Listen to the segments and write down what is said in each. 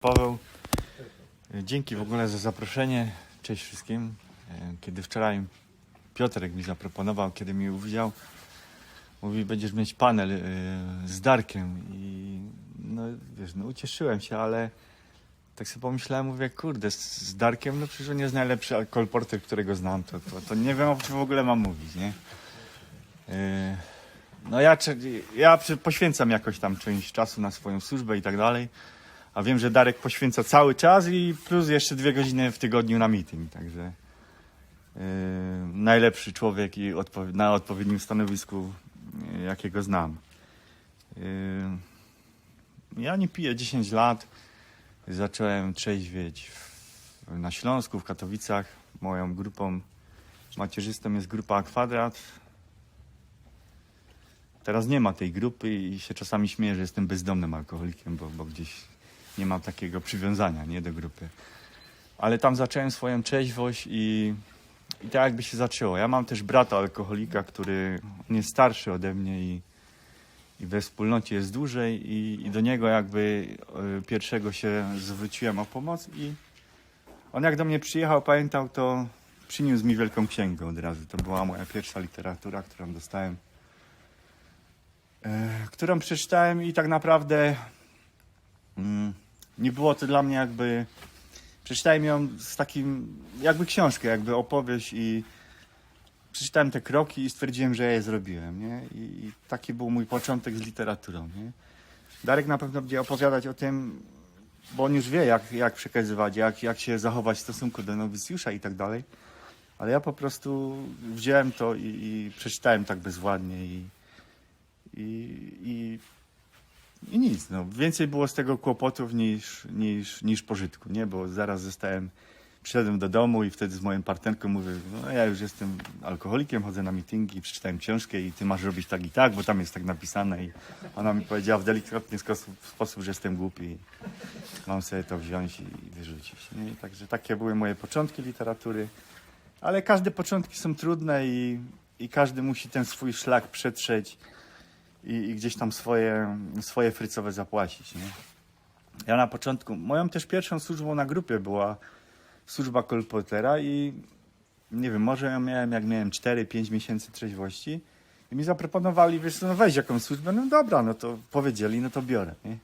Paweł, dzięki w ogóle za zaproszenie. Cześć wszystkim. E, Kiedy wczoraj Piotrek mi zaproponował, kiedy mi uwidział, mówi, będziesz mieć panel e, z Darkiem i no wiesz, no ucieszyłem się, ale tak sobie pomyślałem, mówię, kurde, z, Darkiem, no przecież on jest najlepszy kolporter, którego znam, to, to, to nie wiem, o czym w ogóle mam mówić, nie? E, No ja, ja poświęcam jakoś tam część czasu na swoją służbę i tak dalej. A wiem, że Darek poświęca cały czas i plus jeszcze dwie godziny w tygodniu na meeting, także yy, najlepszy człowiek i odpo- na odpowiednim stanowisku, yy, jakiego znam. Yy, ja nie piję 10 lat. Zacząłem trzeźwieć w, na Śląsku, w Katowicach. Moją grupą macierzystą jest grupa A Kwadrat. Teraz nie ma tej grupy i się czasami śmieję, że jestem bezdomnym alkoholikiem, bo, bo gdzieś nie mam takiego przywiązania nie do grupy. Ale tam zacząłem swoją trzeźwość i, i tak jakby się zaczęło. Ja mam też brata alkoholika, który on jest starszy ode mnie i, i we wspólnocie jest dłużej i, i do niego jakby y, pierwszego się zwróciłem o pomoc i on jak do mnie przyjechał, pamiętał, to przyniósł mi wielką księgę od razu. To była moja pierwsza literatura, którą dostałem e, którą przeczytałem i tak naprawdę mm, nie było to dla mnie jakby. Przeczytałem ją z takim, jakby książkę, jakby opowieść i przeczytałem te kroki i stwierdziłem, że ja je zrobiłem, nie? I, i taki był mój początek z literaturą, nie? Darek na pewno będzie opowiadać o tym, bo on już wie, jak, jak przekazywać, jak, jak się zachować w stosunku do nowicjusza i tak dalej. Ale ja po prostu wziąłem to i, i przeczytałem tak bezwładnie i, i, i, i nic. No. Więcej było z tego kłopotów niż, niż, niż pożytku, nie? Bo zaraz zostałem, przyszedłem do domu i wtedy z moją partnerką mówię, no ja już jestem alkoholikiem, chodzę na mityngi, przeczytałem książkę i ty masz robić tak i tak, bo tam jest tak napisane i ona mi powiedziała w delikatny sposób, że jestem głupi mam sobie to wziąć i, i wyrzucić. Nie? Także takie były moje początki literatury, ale każde początki są trudne i, i każdy musi ten swój szlak przetrzeć i, i gdzieś tam swoje, swoje frycowe zapłacić. Nie? Ja na początku, moją też pierwszą służbą na grupie była służba kolportera i nie wiem, może ją miałem jak miałem 4-5 miesięcy trzeźwości i mi zaproponowali, wiesz, no weź jakąś służbę, no dobra, no to powiedzieli, no to biorę. Nie?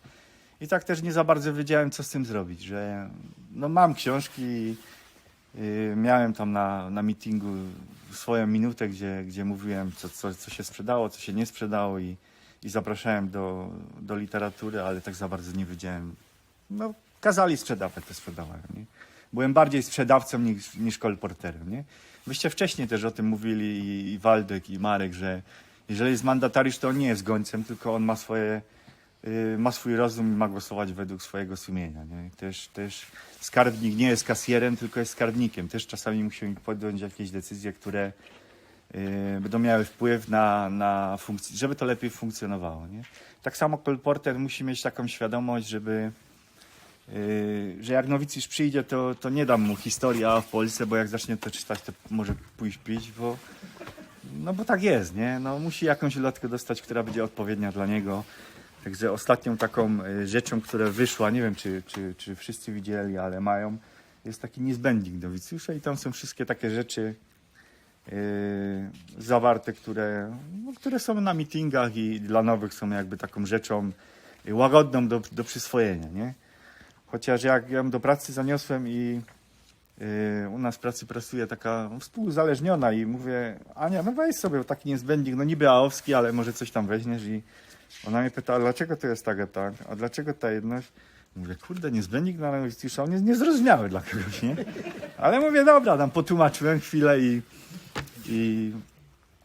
I tak też nie za bardzo wiedziałem, co z tym zrobić, że no mam książki, yy, miałem tam na, na meetingu swoją minutę, gdzie, gdzie mówiłem, co, co, co się sprzedało, co się nie sprzedało i, i zapraszałem do, do literatury, ale tak za bardzo nie wiedziałem. No, kazali sprzedawać, to sprzedawałem. Nie? Byłem bardziej sprzedawcą niż, niż kolporterem. Nie? Wyście wcześniej też o tym mówili i, i Waldek, i Marek, że jeżeli jest mandatariusz, to on nie jest gońcem, tylko on ma swoje, y, ma swój rozum i ma głosować według swojego sumienia. Nie? Też, też skarbnik nie jest kasjerem, tylko jest skarbnikiem. Też czasami musi podjąć jakieś decyzje, które będą miały wpływ na, na funkcję, żeby to lepiej funkcjonowało. Nie? Tak samo kolporter musi mieć taką świadomość, żeby y, że jak nowicjusz przyjdzie, to, to nie dam mu historii A w Polsce, bo jak zacznie to czytać, to może pójść pić, bo no bo tak jest, nie? No, musi jakąś lotkę dostać, która będzie odpowiednia dla niego. Także ostatnią taką y, rzeczą, która wyszła, nie wiem czy, czy, czy wszyscy widzieli, ale mają, jest taki niezbędnik do Wicjusza i tam są wszystkie takie rzeczy zawarte, które, no, które są na meetingach i dla nowych są jakby taką rzeczą łagodną do, do przyswojenia, nie? Chociaż jak ją do pracy zaniosłem i Yy, u nas w pracy pracuje taka współzależniona i mówię, Ania, no weź sobie taki niezbędnik, no niby aowski, ale może coś tam weźmiesz i ona mnie pyta, dlaczego to jest tak, a tak, a dlaczego ta jedność? Mówię, kurde, niezbędnik na Nowicjusza, on jest niezrozumiały dla kogoś, nie? Ale mówię, dobra, tam potłumaczyłem chwilę i, i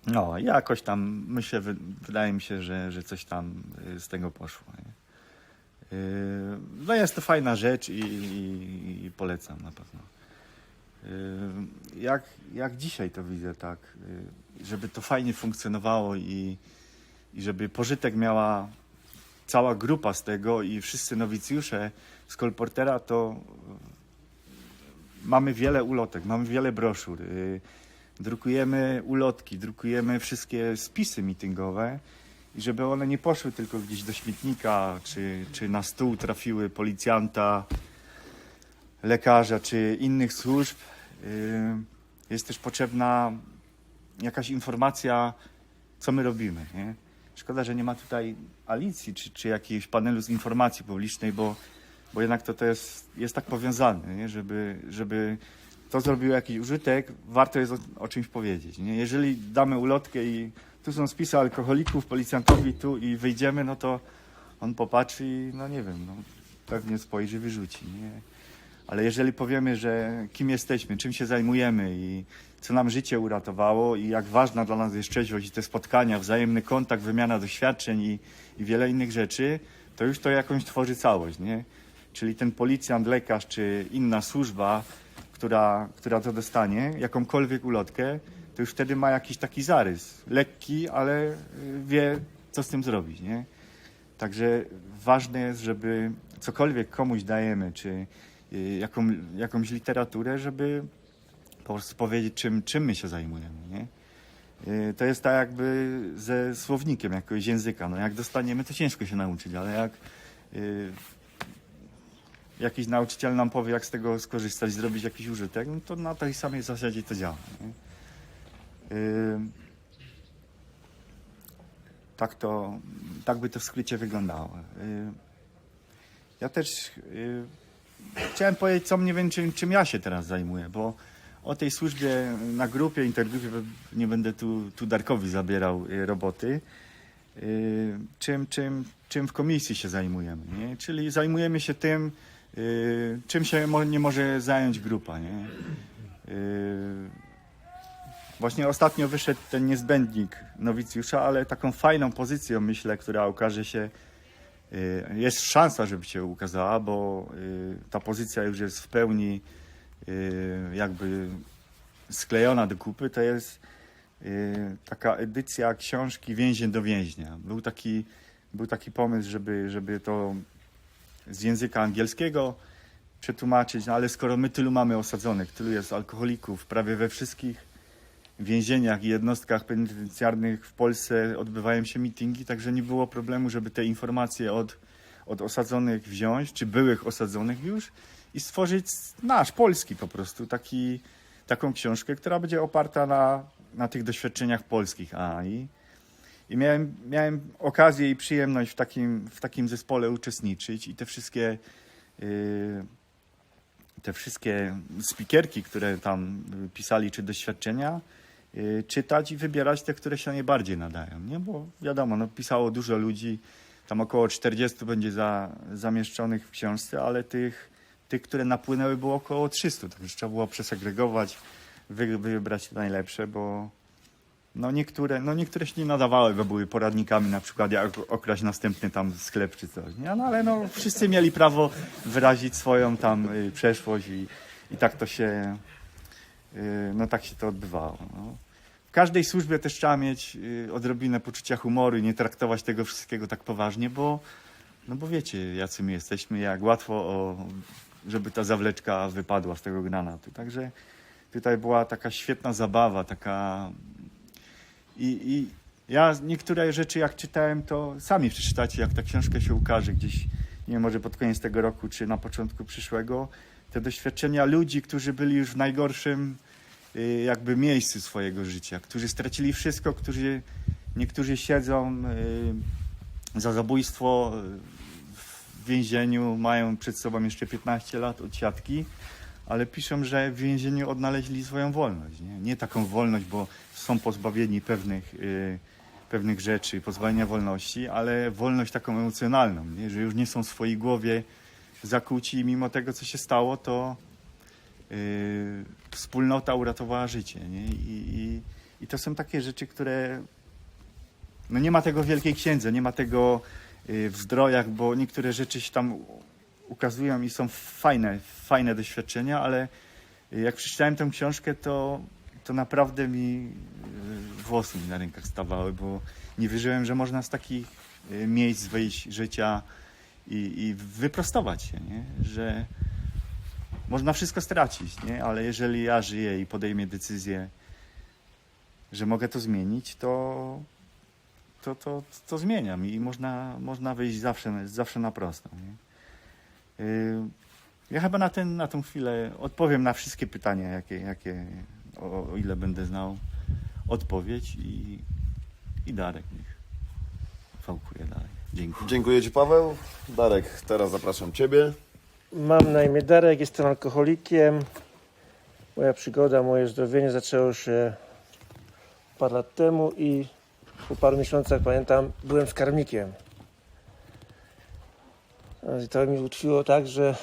no, jakoś tam, myślę, wy, wydaje mi się, że, że coś tam y, z tego poszło, nie? Yy, No jest to fajna rzecz i, i, i polecam na pewno. Yy, Jak, jak dzisiaj to widzę, tak, żeby to fajnie funkcjonowało i, i żeby pożytek miała cała grupa z tego i wszyscy nowicjusze z kolportera, to mamy wiele ulotek, mamy wiele broszur, drukujemy ulotki, drukujemy wszystkie spisy mitingowe i żeby one nie poszły tylko gdzieś do śmietnika, czy, czy na stół trafiły policjanta, lekarza, czy innych służb. Y, Jest też potrzebna jakaś informacja, co my robimy. Nie? Szkoda, że nie ma tutaj Alicji, czy, czy jakiegoś panelu z informacji publicznej, bo, bo jednak to, to jest, jest tak powiązane, nie? Żeby, żeby to zrobiło jakiś użytek, warto jest o, o czymś powiedzieć. Nie? Jeżeli damy ulotkę i tu są spisy alkoholików, policjantowi tu i wyjdziemy, no to on popatrzy i no nie wiem, no, pewnie spojrzy, wyrzuci. Nie? Ale jeżeli powiemy, że kim jesteśmy, czym się zajmujemy i co nam życie uratowało i jak ważna dla nas jest trzeźwość i te spotkania, wzajemny kontakt, wymiana doświadczeń i, i wiele innych rzeczy, to już to jakąś tworzy całość, nie? Czyli ten policjant, lekarz czy inna służba, która, która to dostanie, jakąkolwiek ulotkę, to już wtedy ma jakiś taki zarys. Lekki, ale y, wie, co z tym zrobić, nie? Także ważne jest, żeby cokolwiek komuś dajemy, czy y, jaką, jakąś literaturę, żeby po prostu powiedzieć, czym, czym my się zajmujemy. Nie? Y, To jest tak jakby ze słownikiem jakiegoś języka. No jak dostaniemy, to ciężko się nauczyć, ale jak jakiś nauczyciel nam powie, jak z tego skorzystać, zrobić jakiś użytek, no to na tej samej zasadzie to działa. Tak to, tak by to w skrócie wyglądało. Ja też chciałem powiedzieć, co mniej więcej, czym, czym ja się teraz zajmuję, bo o tej służbie na grupie, intergrupie nie będę tu, tu Darkowi zabierał y, roboty. Czym, czym, czym w komisji się zajmujemy, nie? Czyli zajmujemy się tym, y, czym się mo- nie może zająć grupa, nie? Y, Właśnie ostatnio wyszedł ten niezbędnik nowicjusza, ale taką fajną pozycją, myślę, która okaże się, y, jest szansa, żeby się ukazała, bo ta pozycja już jest w pełni jakby sklejona do kupy, to jest taka edycja książki Więzień do więźnia. Był taki, był taki pomysł, żeby, żeby to z języka angielskiego przetłumaczyć, no ale skoro my tylu mamy osadzonych, tylu jest alkoholików prawie we wszystkich więzieniach i jednostkach penitencjarnych w Polsce odbywają się mitingi, także nie było problemu, żeby te informacje od, od osadzonych wziąć, czy byłych osadzonych już i stworzyć nasz, polski po prostu, taki, taką książkę, która będzie oparta na, na tych doświadczeniach polskich. A, i, i miałem, miałem okazję i przyjemność w takim, w takim zespole uczestniczyć i te wszystkie yy, te wszystkie spikierki, które tam y, pisali, czy doświadczenia, y, czytać i wybierać te, które się najbardziej nadają, nie? Bo wiadomo, no, pisało dużo ludzi, tam około 40 będzie za, zamieszczonych w książce, ale tych, tych, które napłynęły było około 300, także trzeba było przesegregować, wy, wybrać te najlepsze, bo no niektóre, no niektóre się nie nadawały, bo były poradnikami na przykład jak okraść następny tam sklep czy coś, nie? No ale no wszyscy mieli prawo wyrazić swoją tam y, przeszłość i, i tak to się, y, no tak się to odbywało. No. W każdej służbie też trzeba mieć y, odrobinę poczucia humoru i nie traktować tego wszystkiego tak poważnie, bo, no bo wiecie, jacy my jesteśmy, jak łatwo, o, żeby ta zawleczka wypadła z tego granatu. Także tutaj była taka świetna zabawa, taka i, I ja niektóre rzeczy jak czytałem, to sami przeczytacie, jak ta książka się ukaże gdzieś, nie wiem, może pod koniec tego roku, czy na początku przyszłego. Te doświadczenia ludzi, którzy byli już w najgorszym y, jakby miejscu swojego życia, którzy stracili wszystko, którzy niektórzy siedzą y, za zabójstwo y, w więzieniu, mają przed sobą jeszcze 15 lat od siatki, ale piszą, że w więzieniu odnaleźli swoją wolność. Nie, nie taką wolność, bo są pozbawieni pewnych, y, pewnych rzeczy, pozbawienia wolności, ale wolność taką emocjonalną, nie? że już nie są w swojej głowie zakuci i mimo tego, co się stało, to y, wspólnota uratowała życie. Nie? I, i, I to są takie rzeczy, które no nie ma tego w Wielkiej Księdze, nie ma tego y, w zdrojach, bo niektóre rzeczy się tam ukazują i są fajne, fajne doświadczenia, ale jak przeczytałem tę książkę, to, to naprawdę mi y, włosy mi na rękach stawały, bo nie wierzyłem, że można z takich y, miejsc wyjść życia i, i wyprostować się, nie? że można wszystko stracić, nie? ale jeżeli ja żyję i podejmę decyzję, że mogę to zmienić, to, to, to, to zmieniam i można, można wyjść zawsze, zawsze na prosto. Nie? Ja chyba na, ten, na tą chwilę odpowiem na wszystkie pytania, jakie, jakie o, o ile będę znał odpowiedź i, i Darek niech fałkuje dalej. Dzięki. Dziękuję Ci Paweł. Darek, teraz zapraszam Ciebie. Mam na imię Darek, jestem alkoholikiem. Moja przygoda, moje zdrowienie zaczęło się parę lat temu i po paru miesiącach, pamiętam, byłem skarbnikiem. I to mi utkwiło tak, że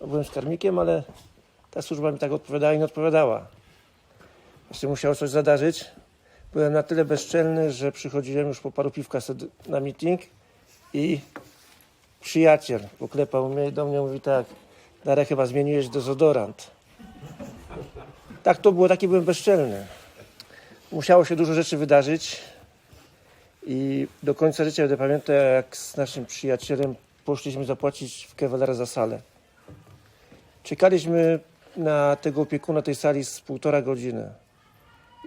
byłem skarbnikiem, ale ta służba mi tak odpowiadała i nie odpowiadała. Właśnie musiało coś zadarzyć. Byłem na tyle bezczelny, że przychodziłem już po paru piwkach na meeting i przyjaciel poklepał mnie i do mnie mówi tak, Darek chyba zmieniłeś dezodorant. Tak to było, taki byłem bezczelny. Musiało się dużo rzeczy wydarzyć i do końca życia będę pamiętał, jak z naszym przyjacielem poszliśmy zapłacić w Kewelera za salę. Czekaliśmy na tego opiekuna tej sali z półtora godziny.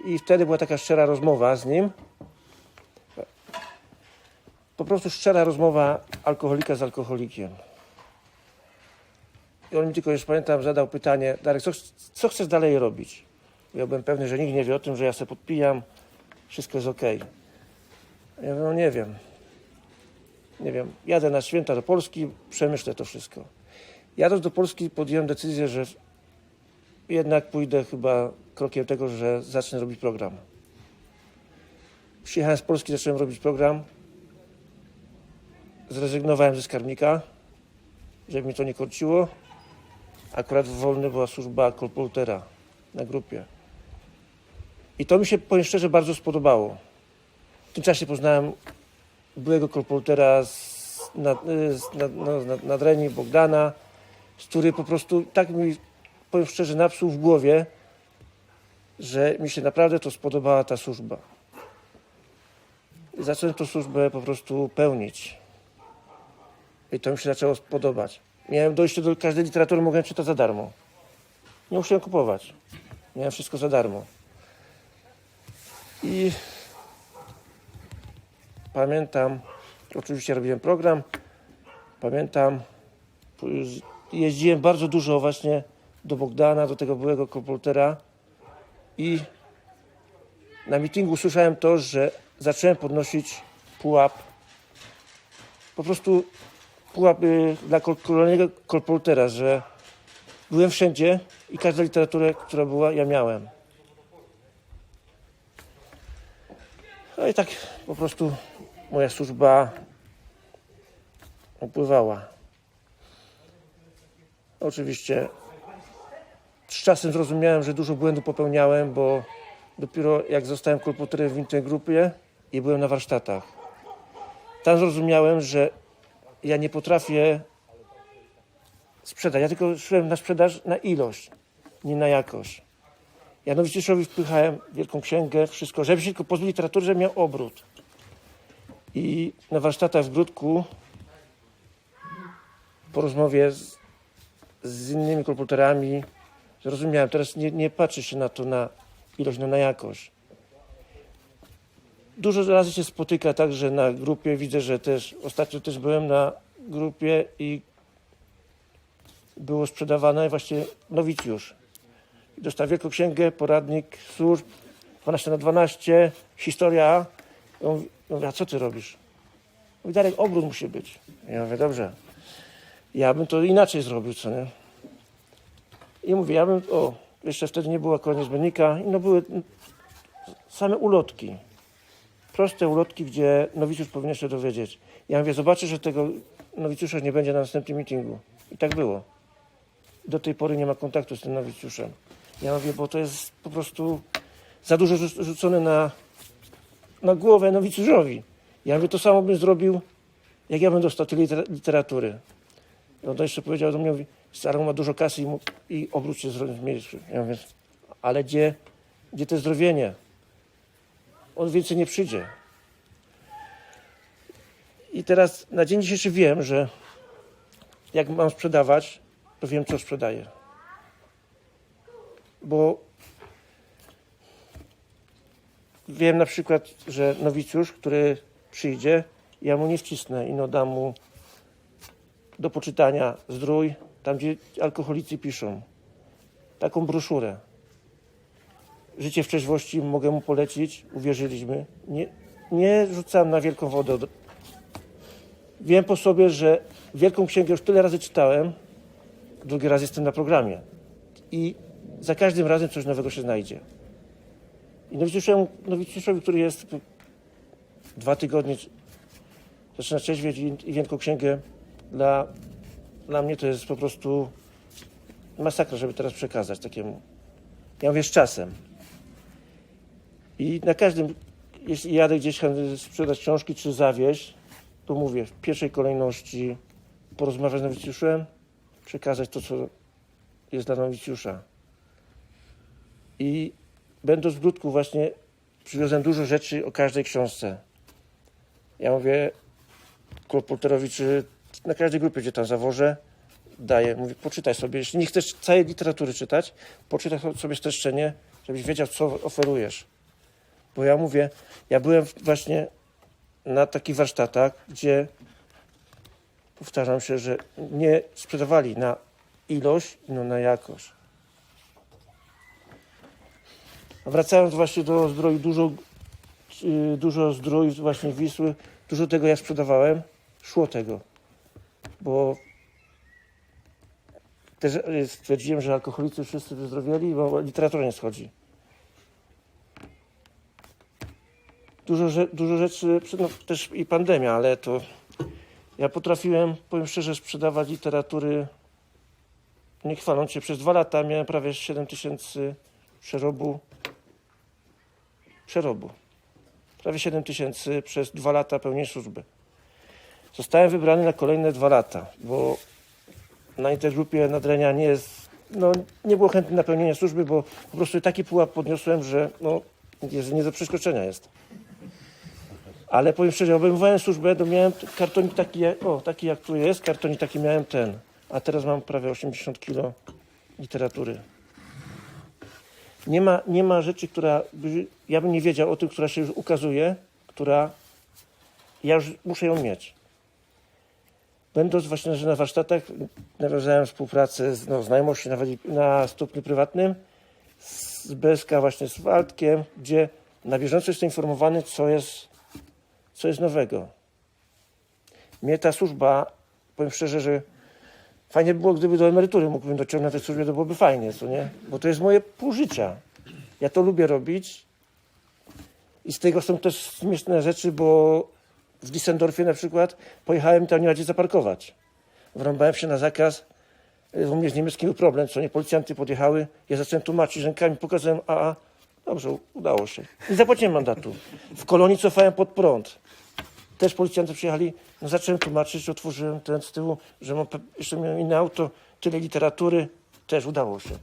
I wtedy była taka szczera rozmowa z nim po prostu szczera rozmowa alkoholika z alkoholikiem. I on mi tylko, już pamiętam, zadał pytanie, Darek, co, co chcesz dalej robić? Ja byłem pewny, że nikt nie wie o tym, że ja sobie podpijam, wszystko jest okej. Ja mówię, no nie wiem. Nie wiem, jadę na święta do Polski, przemyślę to wszystko. Jadąc do Polski podjąłem decyzję, że jednak pójdę chyba krokiem tego, że zacznę robić program. Przyjechałem z Polski, zacząłem robić program zrezygnowałem ze skarbnika, żeby mi to nie korciło. Akurat wolny była służba kolportera na grupie. I to mi się, powiem szczerze, bardzo spodobało. W tym czasie poznałem byłego kolportera z, nad, z, nad, no, nadreni Bogdana, z który po prostu tak mi, powiem szczerze, napsuł w głowie, że mi się naprawdę to spodobała ta służba. I zacząłem tą służbę po prostu pełnić. I to mi się zaczęło podobać. Miałem dojście do każdej literatury, mogłem czytać za darmo. Nie musiałem kupować. Miałem wszystko za darmo. I pamiętam, oczywiście robiłem program, pamiętam, jeździłem bardzo dużo właśnie do Bogdana, do tego byłego komputera i na mitingu słyszałem to, że zacząłem podnosić pułap. Po prostu pułap y, dla kol- kolejnego kolportera, że byłem wszędzie i każda literatura, która była, ja miałem. No i tak po prostu moja służba upływała. Oczywiście z czasem zrozumiałem, że dużo błędów popełniałem, bo dopiero jak zostałem kolporterem w innej grupie i byłem na warsztatach, tam zrozumiałem, że ja nie potrafię sprzedać. Ja tylko szłem na sprzedaż na ilość, nie na jakość. Ja nowicjuszowi wpychałem wielką księgę, wszystko, żeby się tylko pozbył literatury, żeby miał obrót. I na warsztatach w Grudku po rozmowie z, z innymi komputerami zrozumiałem, teraz nie, nie patrzy się na to na ilość, no na jakość. Dużo razy się spotyka także na grupie. Widzę, że też ostatnio też byłem na grupie i było sprzedawane właśnie nowicjusz. I dostałem wielką księgę, poradnik służb 12 na 12, historia. Ja mówię, ja mówię, a co ty robisz? Mówi, Darek, obrót musi być. Ja mówię, dobrze. Ja bym to inaczej zrobił, co nie? I mówię, ja bym, o, jeszcze wtedy nie było akurat niezbędnika, no były same ulotki proste ulotki, gdzie nowicjusz powinien się dowiedzieć. Ja mówię, zobaczę, że tego nowicjusza nie będzie na następnym meetingu. I tak było. Do tej pory nie ma kontaktu z tym nowicjuszem. Ja mówię, bo to jest po prostu za dużo rzu- rzucone na, na głowę nowicjuszowi. Ja mówię, to samo bym zrobił, jak ja bym dostał tyle liter- literatury. I on jeszcze powiedział do mnie, mówi, ma dużo kasy i, mu, i obrót się zmniejszył. Ja mówię, ale gdzie, gdzie to zdrowienie? on więcej nie przyjdzie. I teraz na dzień dzisiejszy wiem, że jak mam sprzedawać, to wiem, co sprzedaję. Bo wiem na przykład, że nowicjusz, który przyjdzie, ja mu nie wcisnę i no dam mu do poczytania zdrój, tam gdzie alkoholicy piszą. Taką broszurę. Życie w trzeźwości mogę mu polecić, uwierzyliśmy. Nie, nie rzucam na wielką wodę. od- Wiem po sobie, że Wielką Księgę już tyle razy czytałem, drugi raz jestem na programie. I za każdym razem coś nowego się znajdzie. I nowicjuszowi, który jest dwa tygodnie, zaczyna trzeźwieć i Wielką Księgę, dla, dla mnie to jest po prostu masakra, żeby teraz przekazać takiemu. Ja mówię z czasem. I na każdym, jeśli jadę gdzieś sprzedać książki czy zawieźć, to mówię w pierwszej kolejności porozmawiać z nowicjuszem, przekazać to, co jest dla nowicjusza. I będąc w Brudku właśnie przywiozłem dużo rzeczy o każdej książce. Ja mówię Klopolterowi, czy na każdej grupie, gdzie tam zawożę, daję, mówię, poczytaj sobie, jeśli nie chcesz całej literatury czytać, poczytaj sobie streszczenie, żebyś wiedział, co oferujesz. Bo ja mówię, ja byłem właśnie na takich warsztatach, gdzie powtarzam się, że nie sprzedawali na ilość, no na jakość. A Wracając właśnie do zdroju, dużo, yy, dużo zdroju właśnie Wisły, dużo tego ja sprzedawałem, szło tego, bo też yy, stwierdziłem, że alkoholicy wszyscy wyzdrowieli, bo literatura nie schodzi. Dużo, dużo rzeczy, no, też i pandemia, ale to ja potrafiłem, powiem szczerze, sprzedawać literatury, nie chwaląc się, przez dwa lata miałem prawie 7 tysięcy przerobu. Przerobu. Prawie 7 tysięcy przez dwa lata pełnienia służby. Zostałem wybrany na kolejne dwa lata, bo na intergrupie nadrenia nie jest, no nie było chętnych na pełnienie służby, bo po prostu taki pułap podniosłem, że no, jest nie do przeskoczenia jest. Ale powiem szczerze, obejmowałem służbę, to miałem kartonik taki, o, taki jak tu jest, kartonik taki miałem ten. A teraz mam prawie 80 kilo literatury. Nie ma, nie ma rzeczy, która ja bym nie wiedział o tym, która się już ukazuje, która ja już muszę ją mieć. Będąc właśnie na warsztatach, nawiązałem współpracę, z, no, znajomości nawet na stopniu prywatnym z BSK właśnie z Waldkiem, gdzie na bieżąco jestem informowany, co jest, co jest nowego. Mnie ta służba, powiem szczerze, że fajnie by było, gdyby do emerytury mógłbym dociągnąć tej służbie, to byłoby fajnie, co nie? Bo to jest moje pół życia. Ja to lubię robić i z tego są też śmieszne rzeczy, bo w Düsseldorfie na przykład pojechałem tam nie ma gdzie zaparkować. Wrąbałem się na zakaz. U mnie z niemieckim był problem, co nie, policjanty podjechały. Ja zacząłem tłumaczyć rękami, pokazałem AA. Dobrze, udało się. Nie zapłaciłem mandatu. W kolonii cofałem pod prąd. Też policjanty przyjechali, no zacząłem tłumaczyć, otworzyłem ten z tyłu, że mam, jeszcze miałem inne auto, tyle literatury, też udało się.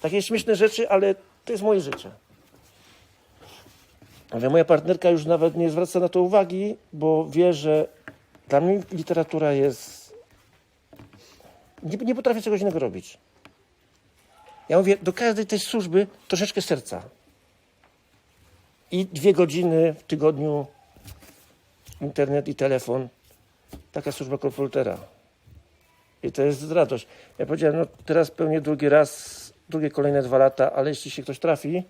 Takie śmieszne rzeczy, ale to jest moje życie. Ale moja partnerka już nawet nie zwraca na to uwagi, bo wie, że dla mnie literatura jest. Nie, nie potrafię czegoś innego robić. Ja mówię, do każdej tej służby troszeczkę serca. I dwie godziny w tygodniu internet i telefon. Taka służba komputera. I to jest radość. Ja powiedziałem, no teraz pełnię drugi raz, drugie kolejne dwa lata, ale jeśli się ktoś trafi,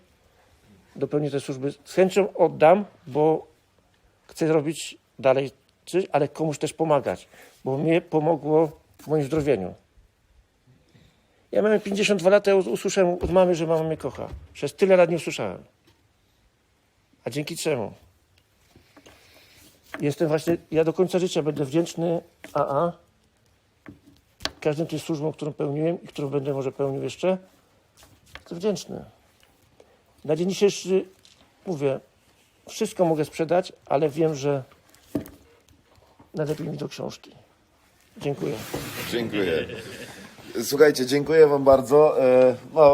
do pełni tej służby z chęcią oddam, bo chcę robić dalej coś, ale komuś też pomagać, bo mnie pomogło w moim zdrowieniu. Ja miałem 52 lata, ja usłyszałem od mamy, że mama mnie kocha. Przez tyle lat nie usłyszałem. A dzięki czemu? Jestem właśnie, ja do końca życia będę wdzięczny AA, każdym tym służbom, którą pełniłem i którą będę może pełnił jeszcze. Jestem wdzięczny. Na dzień dzisiejszy mówię, wszystko mogę sprzedać, ale wiem, że najlepiej mi do książki. Dziękuję. Dziękuję. Słuchajcie, dziękuję Wam bardzo. E, No,